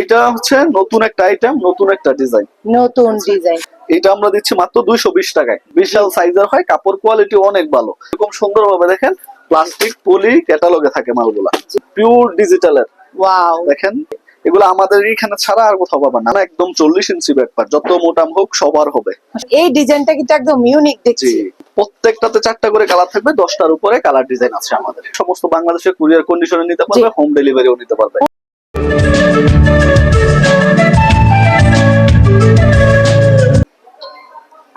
এটা হচ্ছে নতুন একটা আইটেম নতুন একটা ডিজাইন নতুন ডিজাইন এটা আমরা দিচ্ছি মাত্র দুইশো বিশ টাকায়। বিশাল সাইজের হয় কাপড় কোয়ালিটি অনেক ভালো। এরকম সুন্দর ভাবে দেখেন প্লাস্টিক পলি ক্যাটালগে থাকে মালগুলা। পিওর ডিজিটালের ওয়াও দেখেন এগুলো আমাদের এখানে ছাড়া আর কোথাও পাবেন না। একদম চল্লিশ ইঞ্চি ব্যাপার যত মোটাম হোক সবার হবে। এই ডিজাইনটা কিন্তু একদম ইউনিক দেখছি। প্রত্যেকটাতে চারটা করে কালার থাকবে দশটার উপরে কালার ডিজাইন আছে আমাদের। সমস্ত বাংলাদেশের কুরিয়ার কন্ডিশনে নিতে পারবে হোম ডেলিভারিও নিতে পারবে।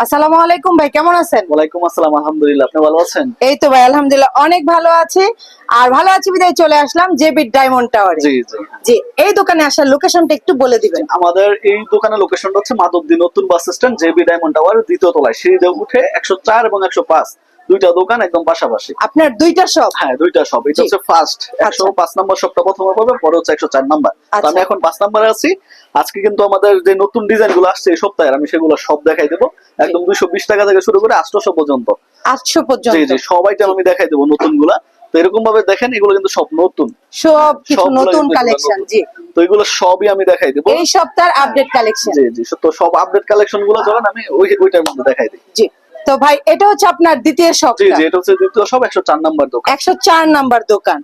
আসসালামু আলাইকুম ভাই কেমন আছেন? ওয়ালাইকুম আসসালাম আলহামদুলিল্লাহ আপনি ভালো আছেন? এই তো ভাই আলহামদুলিল্লাহ অনেক ভালো আছি। আর ভালো আছি বিদায় চলে আসলাম জেবি ডায়মন্ড টাওয়ারে জি জি। জি এই দোকানে আসার লোকেশনটা একটু বলে দিবেন। আমাদের এই দোকানের লোকেশনটা হচ্ছে মাধবদী নতুন bus stand JB diamond tower দ্বিতীয় তলায়। সিঁড়িতে উঠে একশো চার এবং একশো পাঁচ। দুইটা দোকান একদম পাশাপাশি। আপনার দুইটা শপ হ্যাঁ দুইটা শপ এটা হচ্ছে ফার্স্ট একশো পাঁচ নম্বর শপটা প্রথমে পাবে পরে হচ্ছে একশো চার নাম্বার। আচ্ছা। আমি এখন পাঁচ নাম্বারে আছি। আজকে কিন্তু আমাদের যে নতুন ডিজাইনগুলো আসছে এই সপ্তাহে আমি সেগুলো সব দেখাই দেবো। একদম দুইশো বিশ টাকা থেকে শুরু করে আটশোশো পর্যন্ত। আটশো পর্যন্ত। জি সবাই আমি দেখাই দেবো নতুনগুলা তো এরকম ভাবে দেখেন এগুলো কিন্তু সব নতুন। সব কিছু নতুন কালেকশন জি। তো এগুলো সবই আমি দেখাই দেবো। এই সপ্তাহের আপডেট কালেকশন জি জি তো সব আপডেট কালেকশনগুলো চলেন আমি ওই ওইটার মধ্যে দেখাই দিই। জি। তো ভাই এটা হচ্ছে আপনার দ্বিতীয় জি জি এটা হচ্ছে দ্বিতীয় একশো চার নাম্বার দোকান। একশো চার নাম্বার দোকান।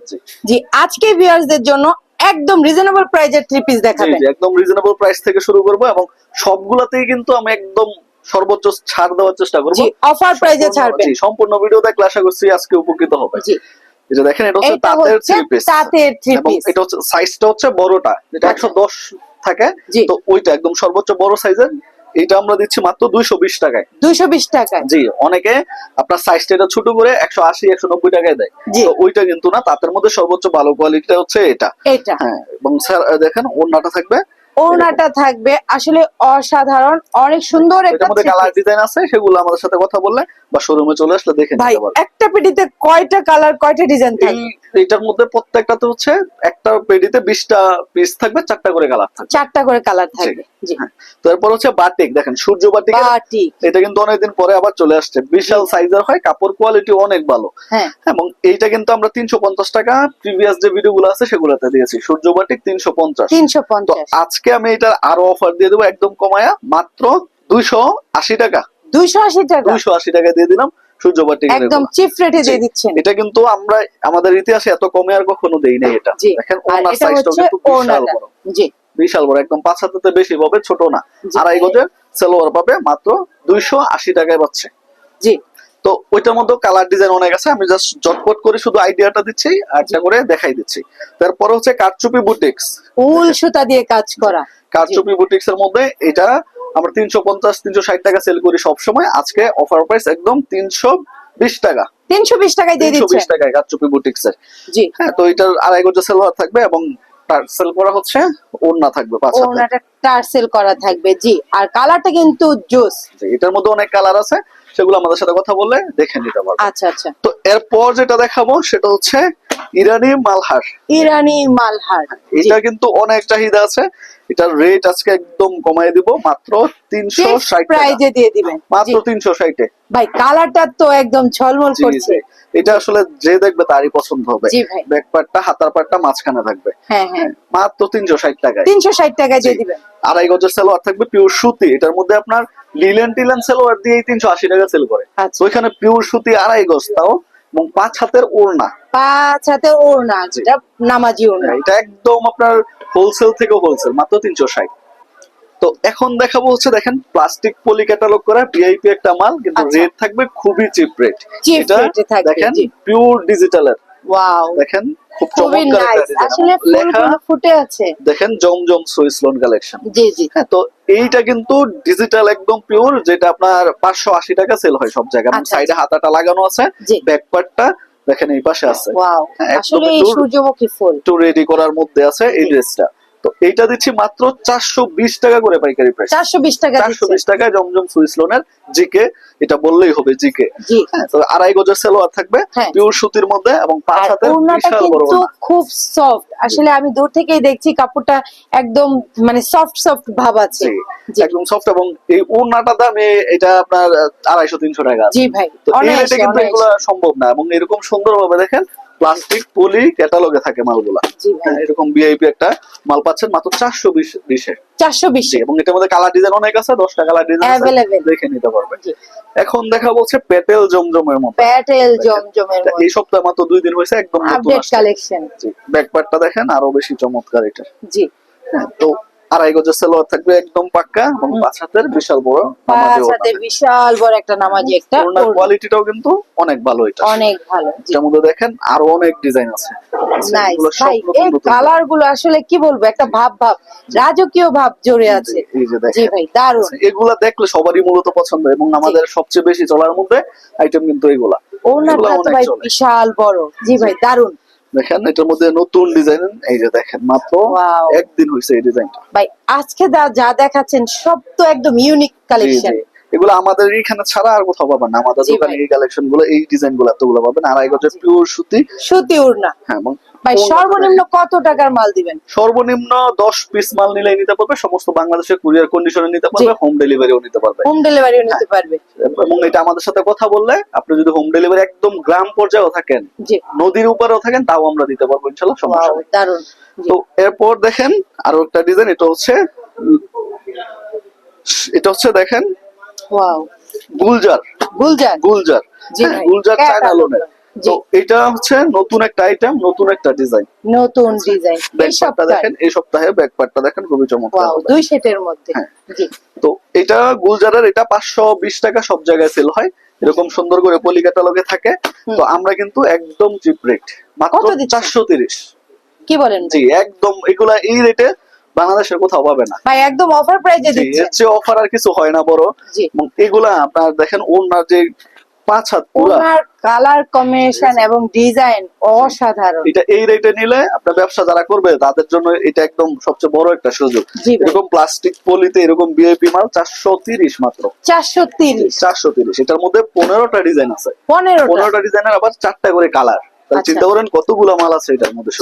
জি। আজকে ভিউয়ার্সদের জন্য একদম রিজনেবল প্রাইজের থ্রি পিস দেখাবেন। জি একদম রিজনেবল প্রাইস থেকে শুরু করব এবং সবগুলাতেই কিন্তু আমি একদম সর্বোচ্চ ছাড় দেওয়ার চেষ্টা করব। জি অফার প্রাইজে ছাড়বেন। জি, সম্পূর্ণ ভিডিও দেখলে আশা করছি আজকে উপকৃত হবে। জি। এটা দেখেন এটা হচ্ছে তাঁতের থ্রি পিস তাঁতের থ্রি পিস এটা হচ্ছে সাইজটা হচ্ছে বড়টা যেটা একশো দশ থাকে। তো ওইটা একদম সর্বোচ্চ বড় সাইজের এটা আমরা দিচ্ছি মাত্র দুইশো বিশ টাকায়। দুইশো বিশ টাকায়। জি অনেকে আপনার সাইজটা এটা ছোট করে একশো আশি একশো নব্বই টাকায় দেয়। জি। তো ওইটা কিন্তু না তাদের মধ্যে সর্বোচ্চ ভালো কোয়ালিটিটা হচ্ছে এটা। এটা। হ্যাঁ এবং স্যার দেখেন ওড়নাটা থাকবে। ওড়নাটা থাকবে। আসলে অসাধারণ অনেক সুন্দর একটা কালার ডিজাইন আছে সেগুলো আমাদের সাথে কথা বললে বা শোরুমে চলে আসলে দেখে ভাই একটা পেটিতে কয়টা কালার কয়টা ডিজাইন থাকবে? এটার মধ্যে প্রত্যেকটাতে হচ্ছে একটা পেডিতে বিশটা পিস থাকবে চারটা করে কালার থাকবে। চারটা করে কালার থাকবে জি। হ্যাঁ। তারপর হচ্ছে বাটিক দেখেন সূর্য বাটিক এটা কিন্তু অনেকদিন পরে আবার চলে আসছে। বিশাল সাইজের হয় কাপড় কোয়ালিটি অনেক ভালো। হ্যাঁ। এবং এইটা কিন্তু আমরা তিনশো পঞ্চাশ টাকা প্রিভিয়াস যে ভিডিও গুলো আছে সেগুলোতে দিয়েছি। সূর্য বাটিক তিনশো পঞ্চাশ। তিনশো তো পঞ্চাশ আজকে আমি এটার আরও অফার দিয়ে দেবো একদম কমায়া মাত্র দুইশো আশি টাকা। দুইশো আশি টাকা। দুইশো আশি টাকা দিয়ে দিলাম একদম চিপ রেটে দিয়ে দিচ্ছেন। এটা কিন্তু আমরা আমাদের ইতিহাসে এত কমে আর কখনো দেই নাই এটা। দেখেন ওনার হচ্ছে কিন্তু বিশাল বড়। জি। বিশাল বড় একদম পাঁচ হাতে বেশি পাবে ছোট না। জি। আড়াই গজের সেলোয়ার পাবে মাত্র দুইশো আশি টাকায় পাচ্ছে। জি। তো ওইটার মধ্যে কালার ডিজাইন অনেক আছে আমি জাস্ট জটপট করে শুধু আইডিয়াটা দিচ্ছি আইডিয়া করে দেখাই দিচ্ছি। তারপরে হচ্ছে কারচুপি বুটিক্স উল সুতা দিয়ে কাজ করা। কারচুপি বুটিক্স এর মধ্যে এটা আমরা তিনশো পঞ্চাশ তিনশো ষাট টাকা সেল করি সবসময়। আজকে অফার প্রাইস একদম তিনশো বিশ টাকা। তিনশো বিশ টাকায় দিয়ে তিনশো বিশ টাকায় কারচুপি বুটিক্স এর জি। হ্যাঁ তো এটার আড়াই গজের সেলোয়ার থাকবে এবং সেল করা হচ্ছে ওড়না থাকবে পাঁচ টার্সেল করা থাকবে জি। আর কালারটা কিন্তু জুস এটার মধ্যে অনেক কালার আছে সেগুলো আমাদের সাথে কথা বললে দেখে নিতে পারব। আচ্ছা আচ্ছা। তো এরপর যেটা দেখাবো সেটা হচ্ছে ইরানি মালহার। ইরানি মালহার। এটা কিন্তু অনেক চাহিদা আছে। এটার রেট আজকে একদম কমাই দিব মাত্র তিনশো ষাট টাকা। প্রাইজে দিয়ে দিবেন মাত্র তিনশো ষাটে ভাই কালারটা তো একদম ঝলমল করছে। এটা আসলে যে দেখবে তারই পছন্দ হবে। ব্যাক পার্টটা হাতার পার্টটা মাঝখানে থাকবে। হ্যাঁ হ্যাঁ। মাত্র তিনশো ষাট টাকায়। তিনশো ষাট টাকায় দিয়ে। দিবেন। আড়াই গজের সেলোয়ার থাকবে পিওর সুতি। এটার মধ্যে আপনার লিলেন টিলেন সেলোয়ার দিয়ে তিনশো আশি টাকা সেল করে। আচ্ছা। ওইখানে পিওর সুতি আড়াই গজ তাও এবং পাঁচ হাতের ওড়না। পাঁচ হাতে ওড়না যেটা নামাজি ওড়না। এটা একদম আপনার হোলসেল থেকে হোলসেল মাত্র তিনশো ষাট। তো এখন দেখাবো হচ্ছে দেখেন প্লাস্টিক পলি ক্যাটালগ করা ভিআইপি একটা মাল কিন্তু আচ্ছা। রেট থাকবে খুবই চিপ রেট এটা দেখেন। পিওর ডিজিটালের ওয়াও দেখেন খুব চমৎকার। আসলে ফুলগুলো ফুটে আছে। দেখেন জমজম সুইস লোন কালেকশন জি জি। হ্যাঁ তো এইটা কিন্তু ডিজিটাল একদম পিওর যেটা আপনার পাঁচশো আশি টাকা সেল হয় সব জায়গায়। আচ্ছা, সাইডে হাতাটা লাগানো আছে ব্যাক পার্টটা দেখেন এই পাশে আছে। ওয়াও হ্যাঁ, আসলে এই সূর্যমুখী ফুল। একটু রেডি করার মধ্যে আছে এই। ড্রেসটা তো এইটা দিচ্ছি মাত্র চারশো বিশ টাকা করে পাইকারি প্রাইস চারশো বিশ টাকা চারশো বিশ টাকায় জমজম সুইস লোনের জিকে এটা বললেই হবে জিকে। হ্যাঁ তো আড়াই গজের সেলোয়ার থাকবে হ্যাঁ। পিওর সুতির মধ্যে এবং পাঁচ হাতের বিশাল বড় খুব সফট আসলে আমি দূর থেকেই দেখছি কাপড়টা একদম মানে সফট সফট ভাব আছে। একদম সফট এবং এই ওড়নাটা দামে এটা আপনার আড়াইশো তিনশো টাকা। জি ভাই তো এই রেটে কিন্তু এগুলো সম্ভব না এবং এরকম সুন্দর ভাবে দেখেন প্লাস্টিক পলি ক্যাটালগে থাকে মালগুলা। হ্যাঁ, এরকম ভিআইপি একটা মাল পাচ্ছেন মাত্র চারশো বিশ বিশে চারশো বিশ। এবং এটার মধ্যে কালার ডিজাইন অনেক আছে দশটা কালার ডিজাইন দেখে নিতে পারবেন। এখন দেখা বলছে পেটেল জমজমের মতো। প্যাটেল জমজমের এটা এই সপ্তাহে মাত্র দুই দিন হয়েছে একদম নতুন আপডেট কালেকশন জি ব্যাকপার্টটা দেখেন আরও বেশি চমৎকার এটা। জি। হ্যাঁ, তো আড়াই গজের সেলোয়ার থাকবে একদম পাক্কা এবং হুম। পাঁচ হাতের বিশাল বড় বিশাল বড় একটা নামাজি একটা কোয়ালিটিটাও কিন্তু অনেক ভালো এটা। অনেক ভালো মধ্যে দেখেন আরও অনেক ডিজাইন আছে। নাইস ভাই এই কালারগুলো আসলে কি বলব একটা ভাব ভাব রাজকীয় ভাব জড়ে আছে। জি ভাই দারুণ এগুলা দেখলে সবারই মূলত পছন্দ এবং আমাদের সবচেয়ে বেশি চলার মধ্যে আইটেম কিন্তু এগুলা। তো ভাই বিশাল বড়। জি ভাই দারুণ দেখেন এটার মধ্যে নতুন ডিজাইন এই যে দেখেন মাত্র. একদিন হয়েছে এই ডিজাইনটা ভাই আজকে যা যা দেখাচ্ছেন সব তো একদম ইউনিক কালেকশন এগুলো আমাদের এখানে ছাড়া আর কোথাও পাবেন না। আমাদের দোকানে এই কালেকশনগুলো এই ডিজাইনগুলো এতগুলো পাবেন। আর গজের পিওর সুতি। সুতি উড়না। হ্যাঁ ভাই সর্বনিম্ন কত টাকার মাল দিবেন? সর্বনিম্ন দশ পিস মাল নিলে নিতে পারবে সমস্ত বাংলাদেশে কুরিয়ার কন্ডিশনে নিতে পারবে হোম ডেলিভারিও নিতে পারবে। হোম ডেলিভারিও নিতে পারবে। এবং এটা আমাদের সাথে কথা বললে আপনি যদি হোম ডেলিভারি একদম গ্রাম পর্যায়েও থাকেন জি। নদীর উপরেও থাকেন তাও আমরা দিতে পারব ইনশাল্লাহ সমস্যা নেই। দারুণ তো এরপর দেখেন আরও একটা ডিজাইন এটা হচ্ছে এটা হচ্ছে দেখেন ওয়াও। গুলজার। গুলজার? গুলজার। জি হ্যাঁ, গুলজার চায়না লোনের। তো এটা হচ্ছে নতুন একটা আইটেম নতুন একটা ডিজাইন নতুন ডিজাইন এই সপ্তাহে? দেখেন এই সপ্তাহে ব্যাকপার্টটা দেখেন খুবই চমৎকার দুই সেটের মধ্যে। হ্যাঁ। জি। তো এটা গুলজারের এটা পাঁচশো বিশ টাকা সব জায়গায় সেল হয়। এরকম সুন্দর করে পলি ক্যাটালগে থাকে। তো আমরা কিন্তু একদম চিপ রেট মাত্র কত দিচ্ছেন? চারশো তিরিশ। কি বলেন? জি একদম এগুলা এই রেটে বাংলাদেশের কোথাও পাবে না। ভাই একদম অফার প্রাইজে জি, এর চেয়ে অফার আর কিছু হয় না বড়। এবং এগুলা আপনার দেখেন ওনার যে পাঁচ হাত ওনার কালার কম্বিনেশন এবং ডিজাইন অসাধারণ। এটা এই রেটে নিলে আপনার ব্যবসা যারা করবে তাদের জন্য এটা একদম সবচেয়ে বড় একটা সুযোগ। এরকম প্লাস্টিক পলিতে এরকম বিআইপি মাল চারশো তিরিশ মাত্র। চারশো তিরিশ। চারশো তিরিশ। এটার মধ্যে পনেরোটা ডিজাইন আছে। পনেরোটা। ডিজাইনের আবার চারটা করে কালার আচ্ছা। চিন্তা করেন কতগুলো মাল আছে এটার মধ্যে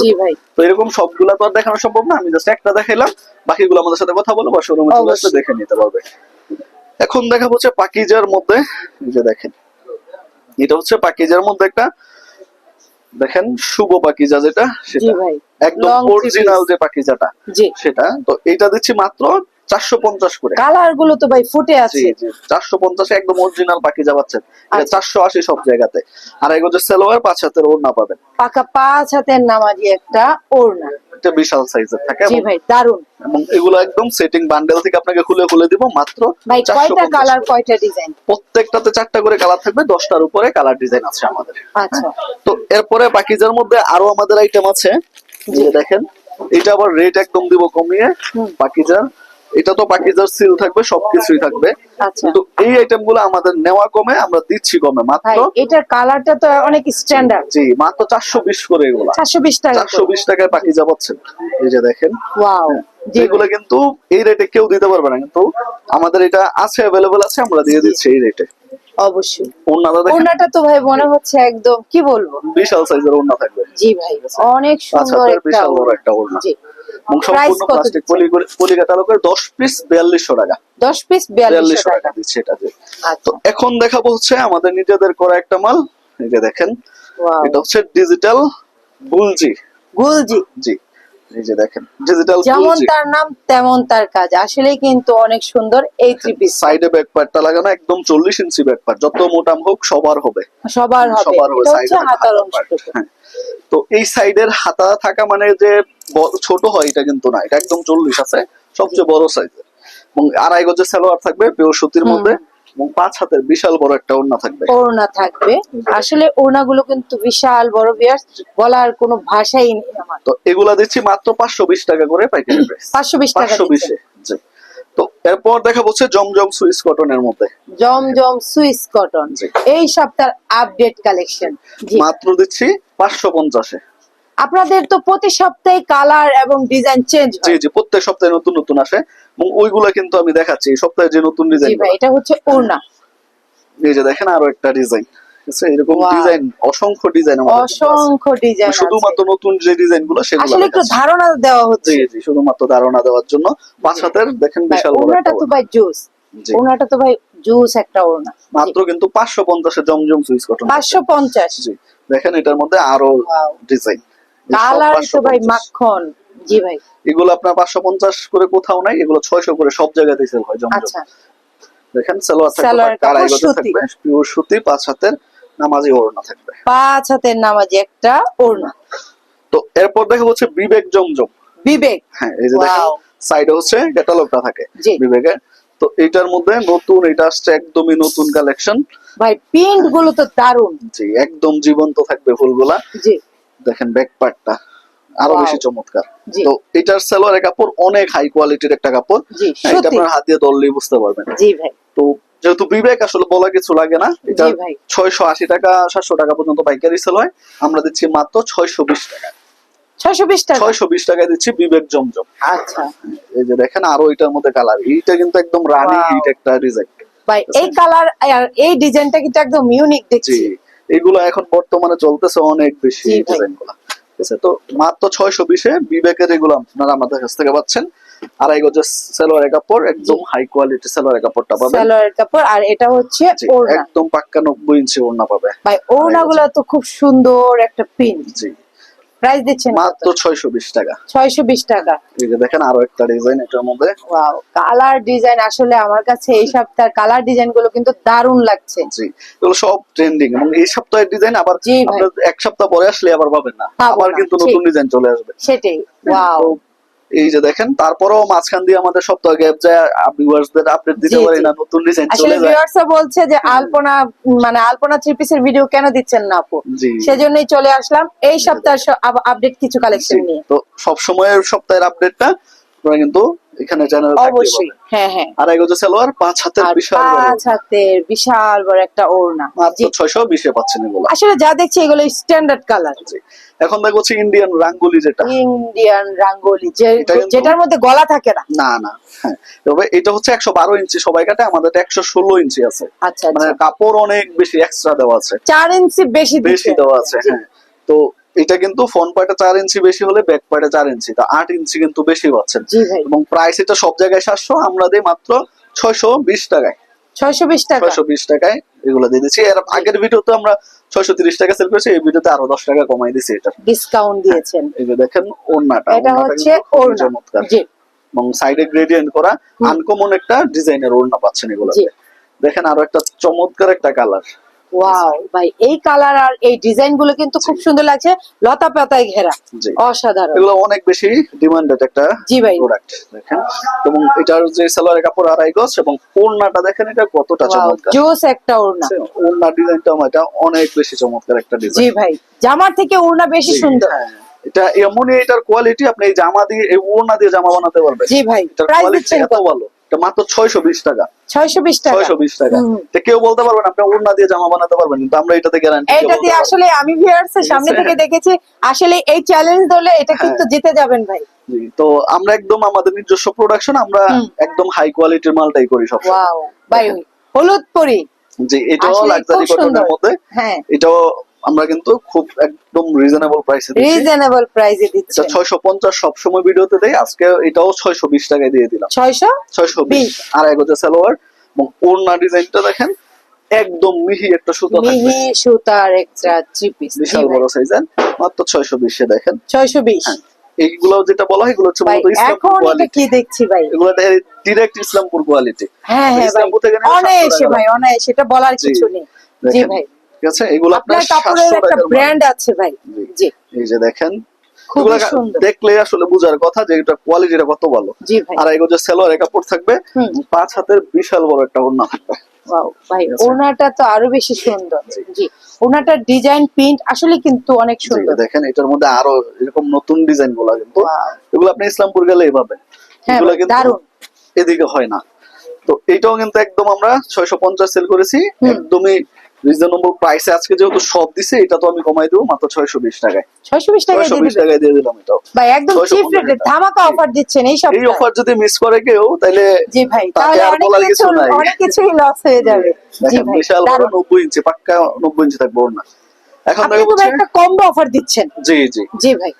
তো এরকম সবগুলা তো আর দেখানো সম্ভব না। আমি জাস্ট একটা দেখাইলাম। বাকিগুলো আমাদের সাথে কথা বলো বা শোরুমে চলে আসলে দেখে নিতে পারবে। এখন দেখা হচ্ছে পাকিজার মধ্যে। যে দেখেন। এটা হচ্ছে পাকিজার মধ্যে একটা দেখেন শুভ পাকিজা যেটা সেটা একদম অরিজিনাল যে পাকিজাটা সেটা। তো এটা দিচ্ছি মাত্র চারশো পঞ্চাশ করে। কালারগুলো তো ভাই ফুটে আছে। চারশো পঞ্চাশে একদম অরিজিনাল পাচ্ছেন। আচ্ছা। চারশো আশি সব জায়গাতে। আর এগোছে সেলোয়ার পাঁচ হাতের ওড়না পাবেন। পাকা পাঁচ হাতের নামাজি একটা ওড়না। এটা বিশাল সাইজের থাকে জি ভাই দারুণ এবং এগুলো একদম সেটিং বান্ডেল থেকে আপনাকে খুলে খুলে দিব মাত্র ভাই কয়টা কালার কয়টা ডিজাইন প্রত্যেকটাতে চারটা করে কালার থাকবে দশটার উপরে কালার ডিজাইন আছে আমাদের। আচ্ছা। তো এরপরে পাকিজার মধ্যে আরও আমাদের আইটেম আছে। দেখেন এটা আবার রেট একদম দিব কমিয়ে। পাকিজার এটা তো পাকিজার সিল থাকবে সবকিছুই থাকবে। আচ্ছা। কিন্তু এই আইটেমগুলো আমাদের নেওয়া কমে আমরা দিচ্ছি কমে। মাত্র এটার কালারটা তো অনেক স্ট্যান্ডার্ড জি মাত্র চারশো বিশ করে এগুলা। চারশো বিশ টাকা চারশো বিশ টাকায় পাকিজা পাচ্ছেন। এই যে দেখেন। ওয়াও যেগুলো কিন্তু এই রেটে কেউ দিতে পারবে না। কিন্তু আমাদের এটা আছে অ্যাভেলেবল আছে আমরা দিয়ে দিচ্ছি এই রেটে অবশ্যই। ওনারা তো ভাই মনে হচ্ছে একদম কি বলব? বিশাল সাইজের ওড়না থাকবে। জি ভাই অনেক সুন্দর একটা জি। এবং সম্পূর্ণ প্লাস্টিক? পলি পলি দশ পিস বিয়াল্লিশশো টাকা। দশ পিস বিয়াল্লিশশো বিয়াল্লিশশো টাকা। টাকা দিচ্ছে এটাতে তো আচ্ছা। এখন দেখাবো হচ্ছে আমাদের নিজেদের করা একটা মাল এই যে দেখেন এটা হচ্ছে ডিজিটাল গুলজি। গুলজি। জি। এই যে দেখেন ডিজিটাল যেমন তার নাম তেমন তার কাজ। আসলে কিন্তু অনেক সুন্দর এই থ্রি পিস সাইডে ব্যাক পার্টটা লাগানো একদম চল্লিশ ইঞ্চি ব্যাক পার্ট যত মোটাম হোক সবার হবে। সবার হবে। সবার হবে সাইডে হাতার হ্যাঁ। তো এই সাইডের হাতা থাকা মানে যে ছোট হয় এটা কিন্তু না। এটা একদম চল্লিশ আছে সবচেয়ে বড় সাইজের এবং আড়াই গজের সালোয়ার থাকবে পিওর সুতির মধ্যে। এবং পাঁচ হাতের বিশাল বড় একটা ওড়না থাকবে। ওড়না থাকবে। আসলে ওড়নাগুলো কিন্তু বিশাল বড় বিয়ার বলার কোনো ভাষাই নেই আমার। তো এগুলা দিচ্ছি মাত্র পাঁচশো বিশ টাকা করে পাইকারি প্রাইস পাঁচশো বিশ টাকা পাঁচশো বিশে জি। তো এরপর দেখা হচ্ছে জমজম সুইস কটনের মধ্যে। Zamzam Swiss cotton. এই সপ্তাহের আপডেট কালেকশন মাত্র দিচ্ছি পাঁচশো পঞ্চাশে। আপনাদের তো প্রতি সপ্তাহে কালার এবং ডিজাইন চেঞ্জ জি জি প্রত্যেক সপ্তাহে নতুন নতুন আসে। এবং ওইগুলা কিন্তু আমি দেখাচ্ছি এই সপ্তাহে যে নতুন ডিজাইন এটা হচ্ছে ওড়না। এই যে দেখেন আরও একটা ডিজাইন এরকম ডিজাইন অসংখ্য ডিজাইন অসংখ্য ডিজাইন শুধুমাত্র নতুন যে ডিজাইনগুলো সেগুলো আসলে একটু ধারণা দেওয়া হচ্ছে। জি জি শুধুমাত্র ধারণা দেওয়ার জন্য। পাঁচ হাতের দেখেন বিশাল বড় ওড়নাটা তো ভাই জুস। ওড়নাটা তো ভাই জুস একটা ওড়না। মাত্র কিন্তু পাঁচশো পঞ্চাশে জমজম সুইচ কটন পাঁচশো পঞ্চাশ। জি দেখেন এটার মধ্যে আরও. ডিজাইন কালার তো ভাই মাখন। জি ভাই। এগুলো আপনার পাঁচশো পঞ্চাশ করে কোথাও নাই এগুলো ছয়শো করে সব জায়গাতে সেল হয় জমজম। আচ্ছা। দেখেন সালোয়ার থাকবে। থাকবে পিওর সুতি পাঁচ হাতের নামাজি ওড়না থাকবে। পাঁচ হাতের নামাজি একটা ওড়না। তো এরপর দেখা হচ্ছে বিবেক জমজম। বিবেক। হ্যাঁ এই যে দেখেন সাইডে হচ্ছে ক্যাটালগটা থাকে জি। বিবেকের তো এটার মধ্যে নতুন এটা আসছে একদমই নতুন কালেকশন ভাই প্রিন্টগুলো তো দারুণ জি একদম জীবন্ত থাকবে ফুলগুলা। জি। দেখেন ব্যাক পার্টটা আরও বেশি চমৎকার। তো এটার সালোয়ারের কাপড় অনেক হাই কোয়ালিটির একটা কাপড়। হ্যাঁ, এটা আপনার হাত দিয়ে ধরলেই বুঝতে পারবেন। জি ভাই। তো যেহেতু বিবেক আসলে বলা কিছু লাগে না। এটা ছয়শো আশি টাকা সাতশো টাকা পর্যন্ত পাইকারি সেল হয়। আমরা দিচ্ছি মাত্র ছয়শো বিশ টাকা। ছয়শো বিশ টাকা? ছয়শো বিশ টাকায় দিচ্ছি বিবেক জমজম। আচ্ছা। এই যে দেখেন আরও এটার মধ্যে কালার এইটা কিন্তু একদম রানি Wow. হিট একটা ডিজাইন ভাই এই কালার এই ডিজাইনটা কিন্তু একদম ইউনিক জি দেখছি এগুলো এখন বর্তমানে চলতেছে অনেক বেশি ডিজাইনগুলা। ঠিক আছে। তো মাত্র ছয়শো বিশে বিবেকের এগুলো আপনারা আমাদের কাছ থেকে পাচ্ছেন। আড়াই গজের সেলোয়ারের কাপড় একদম হাই কোয়ালিটি সেলোয়ারের কাপড়টা পাবে সেলোয়ারের কাপড় আর এটা হচ্ছে একদম পাক্কা নব্বই ইঞ্চি ওড়না পাবে। ভাই ওড়না গুলা তো খুব সুন্দর একটা প্রিন্ট জি। প্রাইস দিচ্ছেন মাত্র ছয়শো বিশ টাকা। ছয়শো বিশ টাকা। এই যে দেখেন আরও একটা ডিজাইন এটার মধ্যে। ওয়াও কালার ডিজাইন আসলে আমার কাছে এই সপ্তাহের কালার ডিজাইনগুলো কিন্তু দারুণ লাগছে। জি এগুলো সব ট্রেন্ডিং এবং এই সপ্তাহের ডিজাইন আবার আপনারা এক সপ্তাহ পরে আসলে আবার পাবেন না। আবার কিন্তু নতুন ডিজাইন চলে আসবে। সেটাই। ওয়াও এই যে দেখেন তারপরেও মাঝখান দিয়ে আমাদের সপ্তাহ গ্যাপ যায় ভিউয়ার্সদের আপডেট দিতে পারি না নতুন ডিজাইন আসলে চলে যায়। ভিউয়ার্সরা বলছে যে আলপনা মানে আলপনা থ্রি পিসের ভিডিও কেন দিচ্ছেন না আপু? সেজন্যই চলে আসলাম। এই সপ্তাহের আপডেট কিছু কালেকশন নিয়ে। তো সব সময়ের সপ্তাহের আপডেটটা আমরা কিন্তু এখানে চ্যানেলে অবশ্যই। হ্যাঁ হ্যাঁ। সালোয়ার পাঁচ হাতের বিশাল পাঁচ হাতের বিশাল বড় একটা ওড়না। মাত্র পাচ্ছেন এগুলো। আসলে যা দেখছি এগুলো স্ট্যান্ডার্ড কালার এখন দেখো হচ্ছে ইন্ডিয়ান রাঙ্গুলি যেটা। ইন্ডিয়ান রাঙ্গোলি যেটার মধ্যে গলা থাকে না। না না। হ্যাঁ। তবে এটা হচ্ছে একশো বারো ইঞ্চি সবাই কাটে আমাদের একশো ষোলো ইঞ্চি আছে। আচ্ছা মানে আচ্ছা কাপড় অনেক বেশি এক্সট্রা দেওয়া আছে। চার ইঞ্চি বেশি বেশি দেওয়া আছে হ্যাঁ। তো এটা কিন্তু ফ্রন্ট পার্টে চার ইঞ্চি বেশি হলে ব্যাক পার্টে চার ইঞ্চি। তা আট ইঞ্চি কিন্তু বেশি পাচ্ছেন। এবং প্রাইস এটা সব জায়গায় সাতশো আমরা দিই মাত্র ছয়শো বিশ টাকায়। ছয়শো বিশ টাকা। ছয়শো বিশ টাকায় এগুলো দিয়ে দিচ্ছি। এর আগের ভিডিওতে আমরা ছয়শো তিরিশ টাকা সেল করেছি এই ভিডিওতে আরও দশ টাকা কমাই দিচ্ছি এটা। ডিসকাউন্ট দিয়েছেন। এই দেখেন ওড়নাটা। এটা হচ্ছে ওড়না। চমৎকার। এবং সাইডে গ্রেডিয়েন্ট করা আনকমন একটা ডিজাইনের ওড়না পাচ্ছেন এগুলো দেখেন আরও একটা চমৎকার একটা কালার ওয়াও ভাই এই কালার আর এই ডিজাইনগুলো কিন্তু খুব সুন্দর লাগছে। লতা পাতায় ঘেরা। অসাধারণ। এগুলো অনেক বেশি ডিমান্ডেড একটা জি ভাই। প্রোডাক্ট দেখেন। এবং এটার যে সালোয়ারের কাপড় আড়াই গজ এবং ওড়নাটা দেখেন এটা কতটা চমৎকার। জোস একটা ওড়না। ওড়না ডিজাইনটা এটা অনেক বেশি চমৎকার একটা জি ভাই জামার থেকে ওড়না বেশি সুন্দর। এটা এমনই এটার কোয়ালিটি আপনি জামা দিয়ে এই ওড়না দিয়ে জামা বানাতে পারবেন। জি ভাই প্রাইস এত ভালো। মাত্র ছয়শো বিশ টাকা। ছয়শো বিশ টাকা। ছয়শো বিশ টাকা। হুম। কেউ বলতে পারবেন আপনি ওড়না দিয়ে জামা বানাতে পারবেন কিন্তু আমরা এটাতে গ্যারান্টি এটা দিয়ে আসলে আমি ভিউয়ার্স সামনে থেকে দেখেছি আসলে এই চ্যালেঞ্জ ধরলে এটা কিন্তু হ্যাঁ। জিতে যাবেন ভাই। তো আমরা একদম আমাদের নিজস্ব প্রোডাকশন আমরা একদম হাই কোয়ালিটির মালটাই করি সব ওয়াও ভাই হলুদ পরি। জি এটাও লাক্সারি কটনের মধ্যে। হ্যাঁ। এটাও আমরা কিন্তু খুব একদম রিজনেবল প্রাইসে দিচ্ছি। রিজনেবল প্রাইসে দিচ্ছে। এটা ছয়শো পঞ্চাশ সবসময় ভিডিওতে দেয় আজকে এটাও ছয়শো বিশ টাকায় দিয়ে দিলাম। ছয়শো? ছয়শো বিশ আর এক হচ্ছে সালোয়ার। এবং ওড়না ডিজাইনটা দেখেন একদম মিহি একটা সুতো থাকবে। মিহি সুতার একটা থ্রি পিস বিশাল বড় সাইজের মাত্র ছয়শো বিশে দেখেন। ছয়শো বিশ। হ্যাঁ, এইগুলো যেটা বলা হয় এগুলো হচ্ছে মূলত ইসলামপুর কোয়ালিটি কি দেখছি ভাই? এগুলো ডিরেক্ট ইসলামপুর কোয়ালিটি হ্যাঁ হ্যাঁ ভাই। ইসলামপুর থেকে নিলে অনায়াসে 700 টাকা ভাই অনায়াসে। এটা বলার কিছু নেই। জি ভাই। ঠিক আছে? এগুলো আপনার কাপড়ের একটা ব্র্যান্ড আছে ভাই। জি। এই যে দেখেন দেখলে আসলে বোঝার কথা যে এটা কোয়ালিটিটা কত ভালো। আর এগুলো যে সেলোয়ার কাপড় থাকবে পাঁচ হাতের বিশাল বড় একটা ওড়না থাকবে। ভাই ওনাটা তো আরও বেশি সুন্দর। জি। ওনাটার ডিজাইন প্রিন্ট আসলে কিন্তু অনেক সুন্দর। দেখেন এটার মধ্যে আরও এরকম নতুন ডিজাইনগুলা কিন্তু এগুলো আপনি ইসলামপুর গেলেই পাবেন। হ্যাঁ এগুলো কিন্তু এদিকে হয় না। তো এইটাও কিন্তু একদম আমরা ছয়শো পঞ্চাশ সেল করেছি। একদমই রিজনেবল প্রাইসে আজকে যেহেতু সব দিছে এটা তো আমি কমাই দেবো মাত্র ছয়শো বিশ টাকায়। ছয়শো বিশ টাকা ছয়শো দিয়ে বিশ দিবেন? টাকায় দিয়ে দিলাম এটাও। ভাই একদম চিপ রেটে ধামাকা অফার দিচ্ছেন এই সব এই অফার যদি মিস করে কেউ তাহলে জি ভাই তাহলে আর অনেক বলার কিছু নাই। অনেক কিছুই লস হয়ে যাবে। জি ভাই বিশাল বড় দারুণ। নব্বই ইঞ্চি পাক্কা নব্বই ইঞ্চি থাকবে ওর না এখন দেখো একটা কম্বো অফার দিচ্ছেন। জি জি। জি ভাই।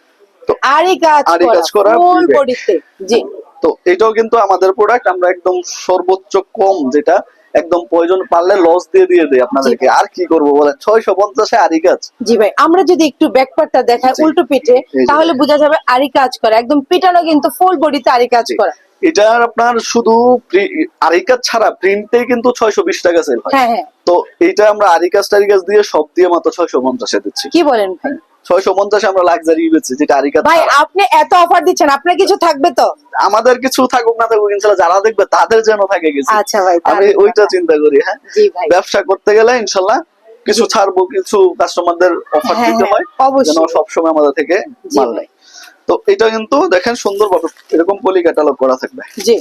তো আরই কাজ আরই কাজ করা, করা ফুল বডিতে জি। তো এটাও কিন্তু আমাদের প্রোডাক্ট আমরা একদম সর্বোচ্চ কম যেটা একদম প্রয়োজন পারলে লস দিয়ে দিয়ে দেয় আপনাদেরকে। আর কি করব বলেন? ছয়শো পঞ্চাশে আরি কাজ। জি ভাই আমরা যদি একটু ব্যাকপার্টটা দেখাই উল্টো পিঠে তাহলে বোঝা যাবে আরি কাজ করে। একদম পিটানো কিন্তু ফুল বডিতে আরি কাজ। করা। এটার আপনার শুধু প্রি- আরি কাজ ছাড়া প্রিন্টে কিন্তু ছয়শো বিশ টাকা সেল হয়। হ্যাঁ হ্যাঁ। তো এইটা আমরা আরি কাজ টারি দিয়ে সব দিয়ে মাত্র ছয়শো পঞ্চাশে দিচ্ছি। কি বলেন ভাই? ছয়শো পঞ্চাশ আমরা লাক্সারি বেচছি যেটা আরিকা ভাই আপনি এত অফার দিচ্ছেন আপনার কিছু থাকবে তো? আমাদের কিছু থাকুক না থাকুক ইনশাল্লাহ যারা দেখবে তাদের যেন থাকে কিছু। আচ্ছা ভাই আমি ওইটা চিন্তা করি হ্যাঁ? ব্যবসা করতে গেলে ইনশাল্লাহ কিছু ছাড়বো কিছু কাস্টমারদের অফার হ্যাঁ, দিতে হ্যাঁ, হয় অবশ্যই। যেন সবসময় আমাদের থেকে মাল। নেয়। তো এটা কিন্তু দেখেন সুন্দরভাবে এরকম পলি ক্যাটালগ করা থাকবে। জি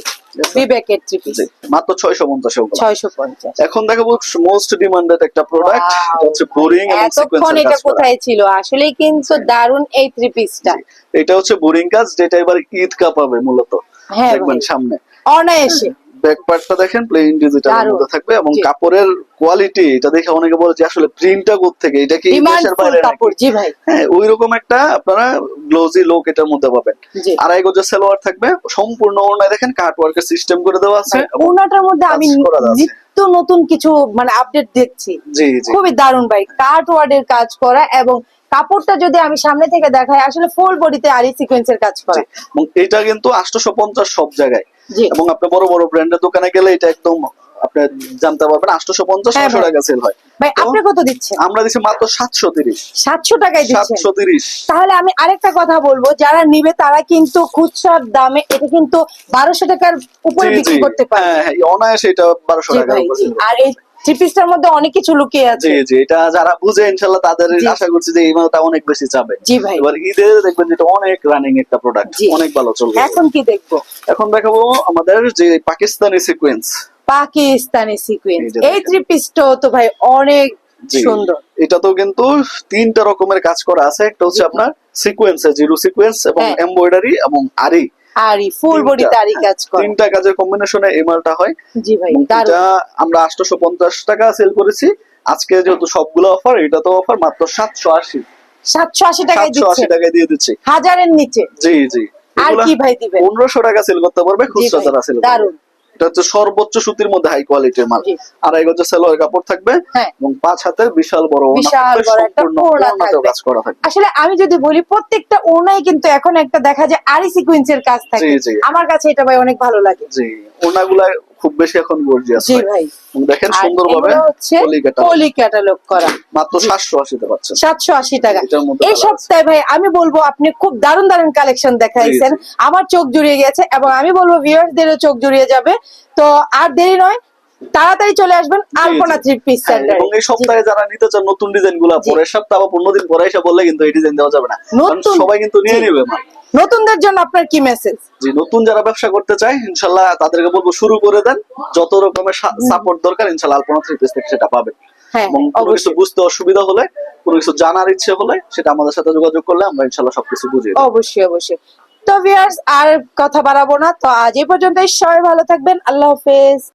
বিবেকের ত্রিপিস মাত্র ছয়শো পঞ্চাশ ছয়শো পঞ্চাশ। এখন দেখাবো মোস্ট ডিমান্ডেড একটা প্রোডাক্ট এটা হচ্ছে বোরিং এবং সিকোয়েন্সের এটা কোথায় ছিল? আসলেই কিন্তু দারুণ এই থ্রি পিসটা এটা হচ্ছে বোরিং কাজ যেটা এবার ঈদ কাপাবে মূলত। হ্যাঁ দেখবেন সামনে। অনায়াসে। ব্যাক পার্টটা দেখেন প্লেন ডিজিটালের দারুণ। মধ্যে থাকবে এবং কাপড়ের কোয়ালিটি এটা দেখে অনেকে বলে যে আসলে প্রিন্টটা থেকে এটা কি দেশের বাইরে কাপড় জি ভাই। হ্যাঁ ওই রকম একটা আপনারা গ্লোজি লোক এটার মধ্যে পাবেন। আড়াই গজের সালোয়ার থাকবে সম্পূর্ণ ওড়নায় দেখেন কাট ওয়ার্কের সিস্টেম করে দেওয়া আছে ভাই, ওনাটার মধ্যে আমি নিত্য নতুন কিছু মানে আপডেট দেখছি। জি জি। খুবই দারুণ ভাই কাট ওয়ার্ডের কাজ করা এবং কাপড়টা যদি আমি সামনে থেকে দেখাই আসলে ফুল বডিতে আরি সিকোয়েন্সের কাজ করা। এবং এটা কিন্তু আটশোশো পঞ্চাশ সব জায়গায়। এবং আপনি বড় বড় ব্র্যান্ডের দোকানে গেলে এটা একদম আপনি জানতে পারবেন আটশোশো পঞ্চাশ হ্যাঁ ছশো টাকা সেল হয়। ভাই আপনি কত দিচ্ছেন? আমরা দিচ্ছি মাত্র সাতশো তিরিশ। সাতশো টাকায় সাতশো তিরিশ। তাহলে আমি আরেকটা কথা বলব যারা নিবে তারা কিন্তু খুচরার দামে এটা কিন্তু বারোশো টাকার উপরে বিক্রি করতে পারে হ্যাঁ হ্যাঁ অনায়াসে এটা বারোশো টাকা আর এই থ্রি পিসটার মধ্যে অনেক কিছু লুকিয়ে আছে। জি জি এটা যারা বুঝে ইনশাল্লাহ তাদের আশা করছি যে এই মালটা অনেক বেশি চাবে জি ভাই। এবার ঈদে দেখবেন অনেক রানিং একটা প্রোডাক্ট অনেক ভালো চলবে। এখন কি দেখব? এখন দেখাবো আমাদের যে পাকিস্তানি সিকোয়েন্স পাকিস্তানি সিকুয়েন্স এই থ্রি পিসটাও তো ভাই অনেক। সুন্দর। এটা তো কিন্তু তিনটা রকমের কাজ করা আছে। একটা হচ্ছে আপনার সিকোয়েন্স জিরো সিকোয়েন্স এবং। এমব্রয়ডারি এবং আরি আর ফুল বডি কাজ করে। তিনটা কাজের কম্বিনেশনে এই মালটা হয়। জি ভাই এটা আমরা আটশোশো পঞ্চাশ টাকা সেল করেছি। আজকে যেহেতু সবগুলো অফার এটা তো অফার মাত্র সাতশো আশি। সাতশো আশি টাকায় সাতশো আশি টাকায় দিয়ে দিচ্ছি। হাজারের নিচে। জি জি। আর কি ভাই দিবেন? পনেরোশো টাকা সেল করতে পারবে খুব খুচরা যারা সেল দারুণ। এটা হচ্ছে সর্বোচ্চ সুতির মধ্যে হাই কোয়ালিটির মাল। আর আড়াই গজের সেলোয়ার কাপড় থাকবে হ্যাঁ। এবং পাঁচ হাতের বিশাল বড়। কাজ করা থাকবে। আসলে আমি যদি বলি প্রত্যেকটা ওনাই কিন্তু এখন একটা দেখা যায় আরি সিকুয়েন্সের কাজ থাকে। আমার কাছে এটা ভাই অনেক ভালো লাগে। জি। ওড়নাগুলা খুব বেশি এখন গর্জিয়াস জি ভাই। দেখেন আর সুন্দর ভাবে পলি ক্যাটালগ করা। মাত্র সাতশো আশিতে পাচ্ছেন। সাতশো আশি টাকা। এই সপ্তাহে ভাই আমি বলব আপনি খুব দারুণ দারুণ কালেকশন দেখাইছেন। আমার চোখ জুড়িয়ে গেছে এবং আমি বলব ভিউয়ার্সদেরও চোখ জুড়িয়ে যাবে। তো আর দেরি নয় তাড়াতাড়ি চলে আসবেন আলপনা থ্রি পিস সেন্টার এবং এই সপ্তাহে যারা নিতে চান নতুন ডিজাইনগুলা। পরের সপ্তাহ আবার পনেরো দিন পরে এসে বললে কিন্তু এই ডিজাইন দেওয়া যাবে না। নতুন- সবাই কিন্তু নিয়ে। নিবে। নতুনদের জন্য আপনার কি মেসেজ যে নতুন যারা ব্যবসা করতে চায় ইনশাল্লাহ তাদেরকে বলব শুরু করে দেন। যত রকমের সাপোর্ট দরকার ইনশাল্লাহ আলপনা থ্রি পিস থেকে সেটা পাবেন। হ্যাঁ এবং কোনো কিছু বুঝতে অসুবিধা হলে কোনো কিছু জানার ইচ্ছে হলে সেটা আমাদের সাথে যোগাযোগ করলে আমরা ইনশাল্লাহ সবকিছু বুঝিয়ে দেবো। অবশ্যই অবশ্যই। তো ভিউয়ার্স আর কথা বাড়াবো না। তো আজ এই পর্যন্তই। সবাই ভালো থাকবেন। আল্লাহ হাফেজ।